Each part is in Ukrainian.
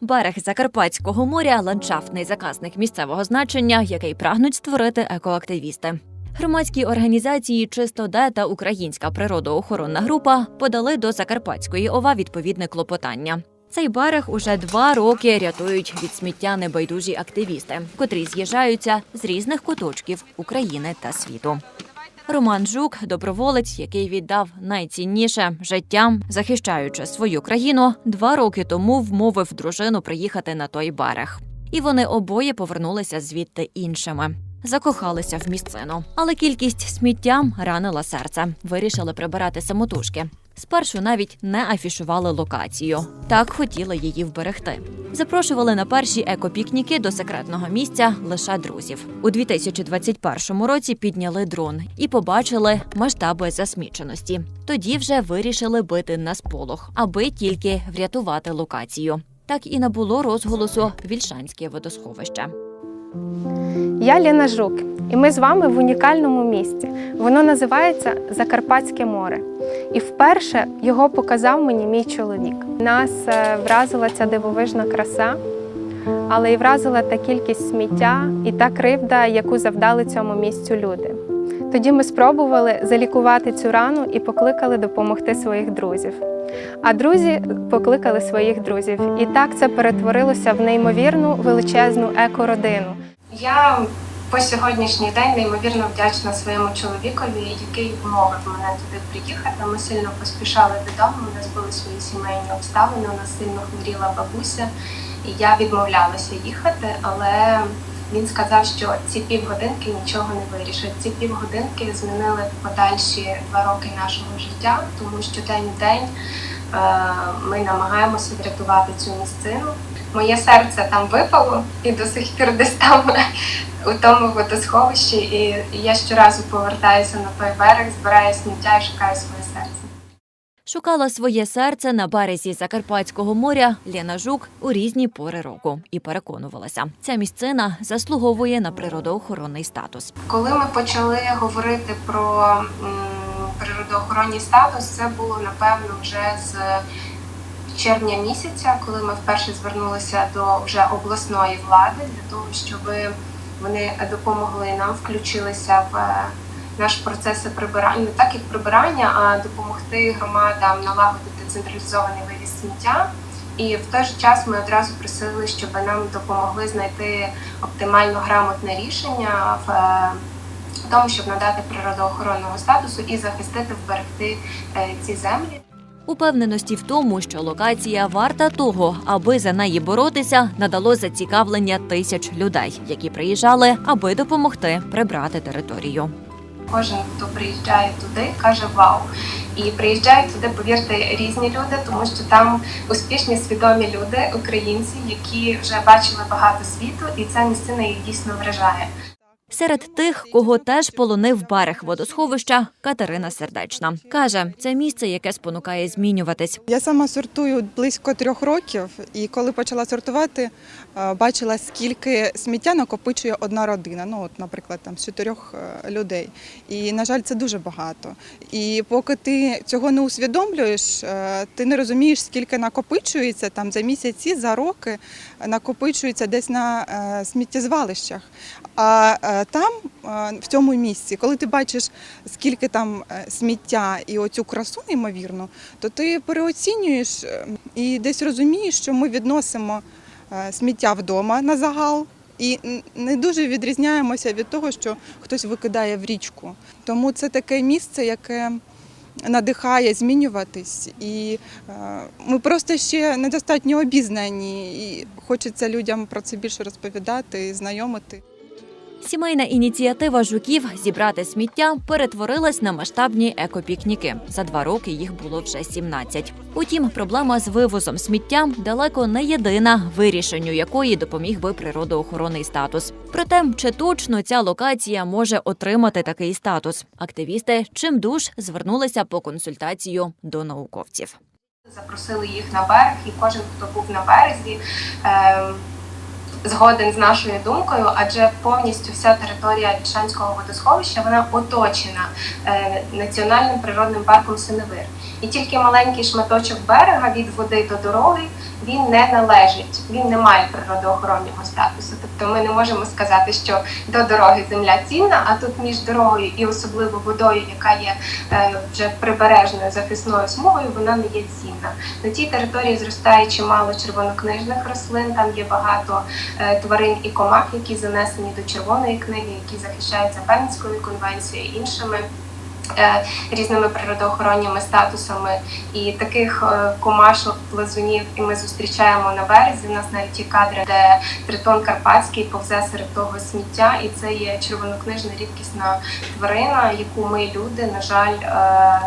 Берег Закарпатського моря ландшафтний заказник місцевого значення, який прагнуть створити екоактивісти. Громадські організації Чистоде та Українська природоохоронна група подали до Закарпатської ОВА відповідне клопотання. Цей берег уже два роки рятують від сміття небайдужі активісти, котрі з'їжджаються з різних куточків України та світу. Роман Жук доброволець, який віддав найцінніше життям, захищаючи свою країну, два роки тому вмовив дружину приїхати на той берег. І вони обоє повернулися звідти іншими. Закохалися в місцину, але кількість сміття ранила серце. Вирішили прибирати самотужки. Спершу навіть не афішували локацію. Так хотіли її вберегти. Запрошували на перші екопікніки до секретного місця лише друзів. У 2021 році підняли дрон і побачили масштаби засміченості. Тоді вже вирішили бити на сполох, аби тільки врятувати локацію. Так і набуло розголосу Вільшанське водосховище. Я Ліна Жук, і ми з вами в унікальному місці. Воно називається Закарпатське море. І вперше його показав мені мій чоловік. Нас е, вразила ця дивовижна краса, але й вразила та кількість сміття і та кривда, яку завдали цьому місцю люди. Тоді ми спробували залікувати цю рану і покликали допомогти своїх друзів. А друзі покликали своїх друзів. І так це перетворилося в неймовірну величезну екородину. Я по сьогоднішній день неймовірно вдячна своєму чоловікові, який вмовив мене туди приїхати. Ми сильно поспішали додому. У нас були свої сімейні обставини. У нас сильно хворіла бабуся, і я відмовлялася їхати, але він сказав, що ці півгодинки нічого не вирішать. Ці півгодинки змінили подальші два роки нашого життя, тому що день в день е, ми намагаємося врятувати цю місцину. Моє серце там випало і до сих пір десь там у тому водосховищі. І я щоразу повертаюся на той берег, збираю сміття і шукаю своє. Шукала своє серце на березі Закарпатського моря Лена Жук у різні пори року і переконувалася, ця місцина заслуговує на природоохоронний статус. Коли ми почали говорити про природоохоронний статус, це було напевно вже з червня місяця, коли ми вперше звернулися до вже обласної влади для того, щоб вони допомогли нам, включилися в наш процес прибирання, не так як прибирання, а допомогти громадам налагодити централізований вивіз сміття. І в той же час ми одразу просили, щоб нам допомогли знайти оптимально грамотне рішення в е, тому, щоб надати природоохоронного статусу і захистити, вберегти е, ці землі. Упевненості в тому, що локація варта того, аби за неї боротися, надало зацікавлення тисяч людей, які приїжджали, аби допомогти прибрати територію. Кожен, хто приїжджає туди, каже вау. І приїжджають туди, повірте, різні люди, тому що там успішні свідомі люди, українці, які вже бачили багато світу, і ця місцина їх дійсно вражає. Серед тих, кого теж полонив берег водосховища, Катерина Сердечна каже, це місце, яке спонукає змінюватись. Я сама сортую близько трьох років, і коли почала сортувати, бачила, скільки сміття накопичує одна родина. Ну, от, наприклад, там з чотирьох е, людей. І, на жаль, це дуже багато. І поки ти цього не усвідомлюєш, е, ти не розумієш, скільки накопичується там за місяці, за роки накопичується десь на е, сміттєзвалищах. А е, там, е, в цьому місці, коли ти бачиш, скільки там е, сміття і оцю красу неймовірну, то ти переоцінюєш е, і десь розумієш, що ми відносимо е, сміття вдома на загал. І не дуже відрізняємося від того, що хтось викидає в річку. Тому це таке місце, яке надихає змінюватись. І е, ми просто ще недостатньо обізнані, і хочеться людям про це більше розповідати і знайомити. Сімейна ініціатива жуків зібрати сміття перетворилась на масштабні екопікніки. За два роки їх було вже 17. Утім, проблема з вивозом сміття далеко не єдина, вирішенню якої допоміг би природоохоронний статус. Проте, чи точно ця локація може отримати такий статус? Активісти чимдуж звернулися по консультацію до науковців. Запросили їх на берег, і кожен, хто був на березі, е, згоден з нашою думкою, адже повністю вся територія Лішанського водосховища вона оточена е, національним природним парком Синевир. І тільки маленький шматочок берега від води до дороги він не належить, він не має природоохоронного статусу. Тобто ми не можемо сказати, що до дороги земля цінна, а тут між дорогою і особливо водою, яка є е, вже прибережною захисною смугою, вона не є цінна. На цій території зростає чимало червонокнижних рослин. Там є багато е, тварин і комах, які занесені до червоної книги, які захищаються Бернською конвенцією і іншими. Е, Різними природоохоронними статусами і таких е, комашок, плазунів, і ми зустрічаємо на березі. У нас навіть є кадри, де тритон карпатський повзе серед того сміття, і це є червонокнижна рідкісна тварина, яку ми, люди, на жаль, е,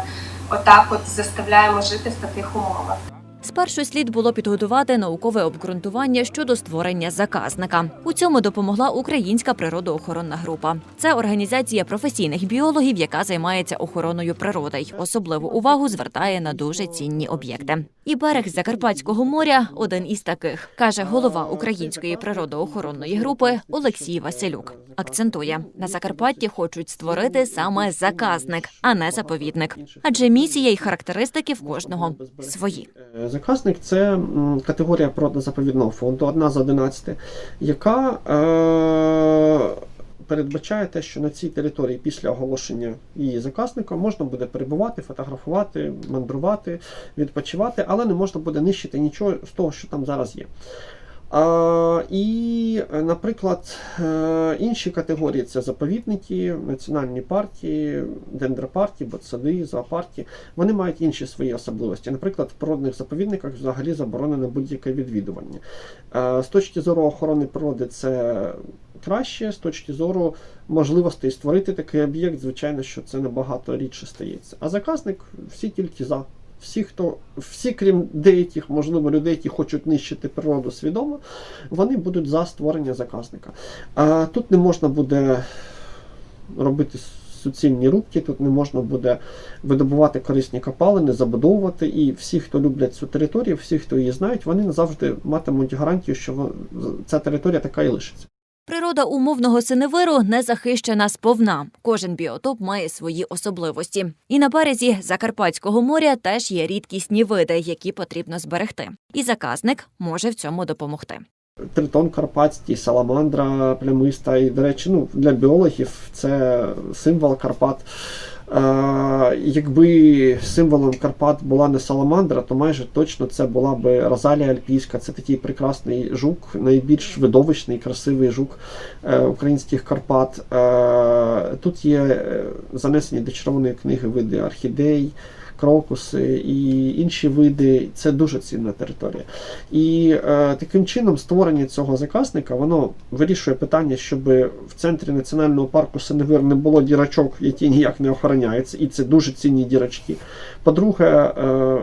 отак от заставляємо жити в таких умовах. Спершу слід було підготувати наукове обґрунтування щодо створення заказника. У цьому допомогла українська природоохоронна група. Це організація професійних біологів, яка займається охороною природи. й Особливу увагу звертає на дуже цінні об'єкти. І берег Закарпатського моря один із таких, каже голова української природоохоронної групи Олексій Василюк. Акцентує на Закарпатті хочуть створити саме заказник, а не заповідник. Адже місія й характеристики в кожного свої. Заказник це категорія природно-заповідного фонду, одна з 11, яка е, передбачає те, що на цій території після оголошення її заказником можна буде перебувати, фотографувати, мандрувати, відпочивати, але не можна буде нищити нічого з того, що там зараз є. І, наприклад, е, інші категорії це заповідники, національні партії, дендропарки, ботсади, зоопарки. Вони мають інші свої особливості. Наприклад, в природних заповідниках взагалі заборонено будь-яке відвідування. Е, З точки зору охорони природи це краще, з точки зору можливостей створити такий об'єкт, звичайно, що це набагато рідше стається. А заказник всі тільки за. Всі, хто, всі, крім деяких, можливо, людей, які хочуть нищити природу свідомо, вони будуть за створення заказника. А тут не можна буде робити суцільні рубки, тут не можна буде видобувати корисні копалини, забудовувати. І всі, хто люблять цю територію, всі, хто її знають, вони завжди матимуть гарантію, що ця територія така і лишиться. Природа умовного синевиру не захищена сповна. Кожен біотоп має свої особливості. І на березі Закарпатського моря теж є рідкісні види, які потрібно зберегти. І заказник може в цьому допомогти. Тритон Карпатський, саламандра плямиста. І, до речі, ну, для біологів це символ Карпат. Якби символом Карпат була не саламандра, то майже точно це була би Розалія Альпійська. Це такий прекрасний жук, найбільш видовищний, красивий жук е, українських Карпат. Е, тут є е, занесені до червоної книги види орхідей. Крокуси і інші види це дуже цінна територія. І е, таким чином створення цього заказника воно вирішує питання, щоб в центрі національного парку Синевир не було дірочок, які ніяк не охороняються, і це дуже цінні дірочки. По-друге, е,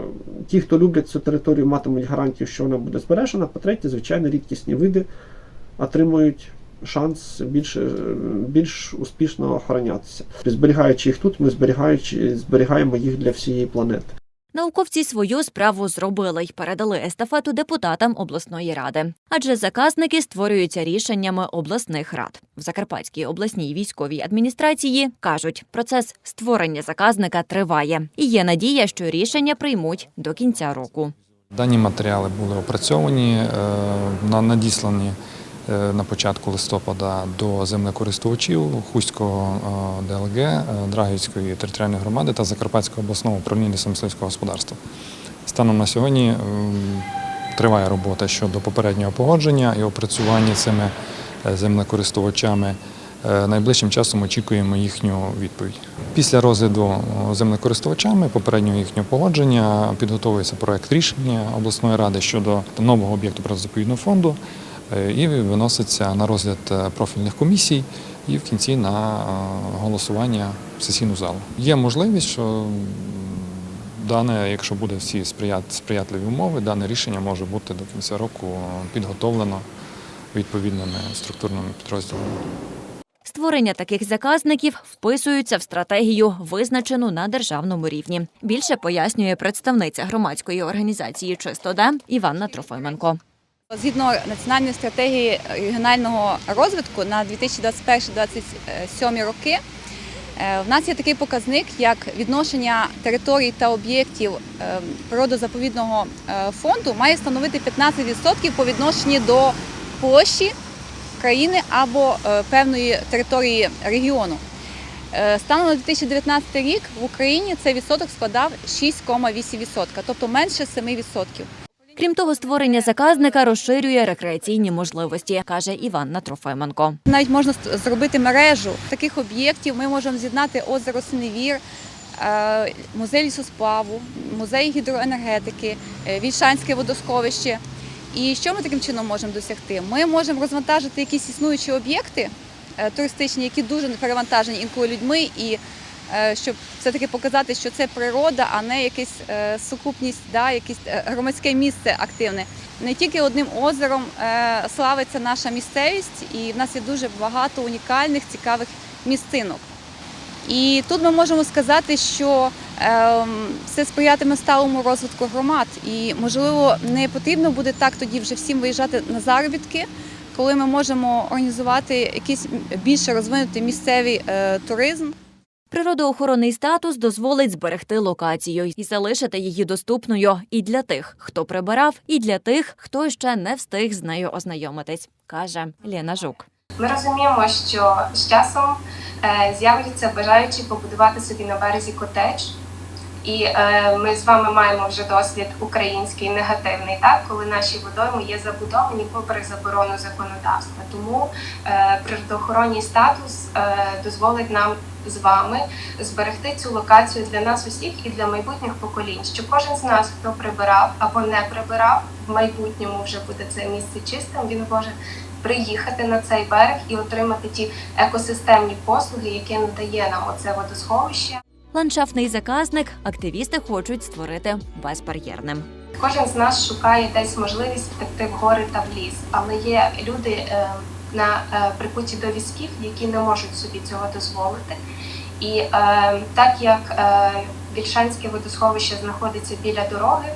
ті, хто люблять цю територію, матимуть гарантію, що вона буде збережена. По-третє, звичайно, рідкісні види отримують. Шанс більш, більш успішно охоронятися. Зберігаючи їх тут, ми зберігаючи, зберігаємо їх для всієї планети. Науковці свою справу зробили й передали естафету депутатам обласної ради. Адже заказники створюються рішеннями обласних рад. В Закарпатській обласній військовій адміністрації кажуть, процес створення заказника триває, і є надія, що рішення приймуть до кінця року. Дані матеріали були опрацьовані, е, на- надіслані на початку листопада до землекористувачів Хуського е, ДЛГ, е, Драгівської територіальної громади та Закарпатського обласного управління лісомисливського господарства. Станом на сьогодні триває робота щодо попереднього погодження і опрацювання цими е, землекористувачами. Е, Найближчим часом очікуємо їхню відповідь. Після розгляду землекористувачами попереднього їхнього погодження підготовується проект рішення обласної ради щодо нового об'єкту природозаповідного фонду е, і виноситься на розгляд е, профільних комісій і в кінці на е, голосування в сесійну залу. Є можливість, що дане, якщо буде всі сприятливі умови, дане рішення може бути до кінця року підготовлено відповідними структурними підрозділами. Створення таких заказників вписуються в стратегію, визначену на державному рівні. Більше пояснює представниця громадської організації Чистоде Іванна Трофименко. Згідно національної стратегії регіонального розвитку на 2021-2027 роки Е, В нас є такий показник, як відношення територій та об'єктів е, природозаповідного е, фонду має становити 15% по відношенню до площі країни або е, певної території регіону. Е, Станом на 2019 рік в Україні цей відсоток складав 6,8%, тобто менше 7%. Крім того, створення заказника розширює рекреаційні можливості, каже Іванна Трофименко. Навіть можна зробити мережу таких об'єктів. Ми можемо з'єднати озеро Синевір, е, музей лісосплаву, музей гідроенергетики, е, Вільшанське водосховище. І що ми таким чином можемо досягти? Ми можемо розвантажити якісь існуючі об'єкти е, туристичні, які дуже перевантажені інколи людьми, і щоб все-таки показати, що це природа, а не якась е, сукупність, да, якесь е, громадське місце активне. Не тільки одним озером е, славиться наша місцевість, і в нас є дуже багато унікальних, цікавих місцинок. І тут ми можемо сказати, що ем, це сприятиме сталому розвитку громад. І, можливо, не потрібно буде так тоді вже всім виїжджати на заробітки, коли ми можемо організувати якийсь більше розвинутий місцевий е, туризм. Природоохоронний статус дозволить зберегти локацію і залишити її доступною і для тих, хто прибирав, і для тих, хто ще не встиг з нею ознайомитись, каже Лена Жук. Ми розуміємо, що з часом е, з'являться бажаючі побудувати собі на березі котедж. І е, ми з вами маємо вже досвід український негативний, так коли наші водойми є забудовані попри заборону законодавства. Тому е, природоохоронний статус е, дозволить нам з вами зберегти цю локацію для нас усіх і для майбутніх поколінь. Що кожен з нас, хто прибирав або не прибирав, в майбутньому вже буде це місце чистим. Він може приїхати на цей берег і отримати ті екосистемні послуги, які надає нам оце водосховище. Ландшафтний заказник активісти хочуть створити безбар'єрним. Кожен з нас шукає десь можливість втекти в гори та в ліс, але є люди е, на е, прикуті до візків, які не можуть собі цього дозволити. І е, так як е, Вільшанське водосховище знаходиться біля дороги,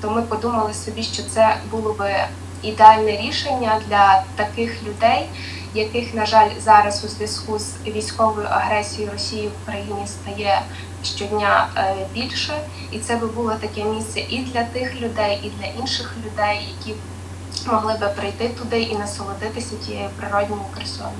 то ми подумали собі, що це було би ідеальне рішення для таких людей, яких, на жаль, зараз у зв'язку з військовою агресією Росії в Україні стає щодня е, більше, і це би було таке місце і для тих людей, і для інших людей, які могли би прийти туди і насолодитися тією природньою красою.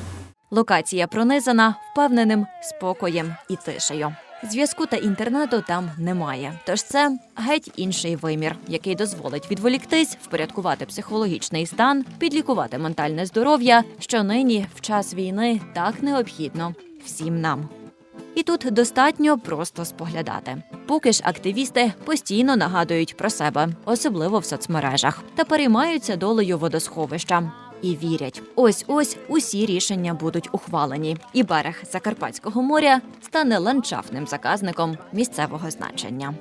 Локація пронизана впевненим спокоєм і тишею. Зв'язку та інтернету там немає. Тож це геть інший вимір, який дозволить відволіктись, впорядкувати психологічний стан, підлікувати ментальне здоров'я, що нині в час війни так необхідно всім нам. І тут достатньо просто споглядати. Поки ж активісти постійно нагадують про себе, особливо в соцмережах, та переймаються долею водосховища. І вірять, ось ось усі рішення будуть ухвалені, і берег Закарпатського моря стане ландшафтним заказником місцевого значення.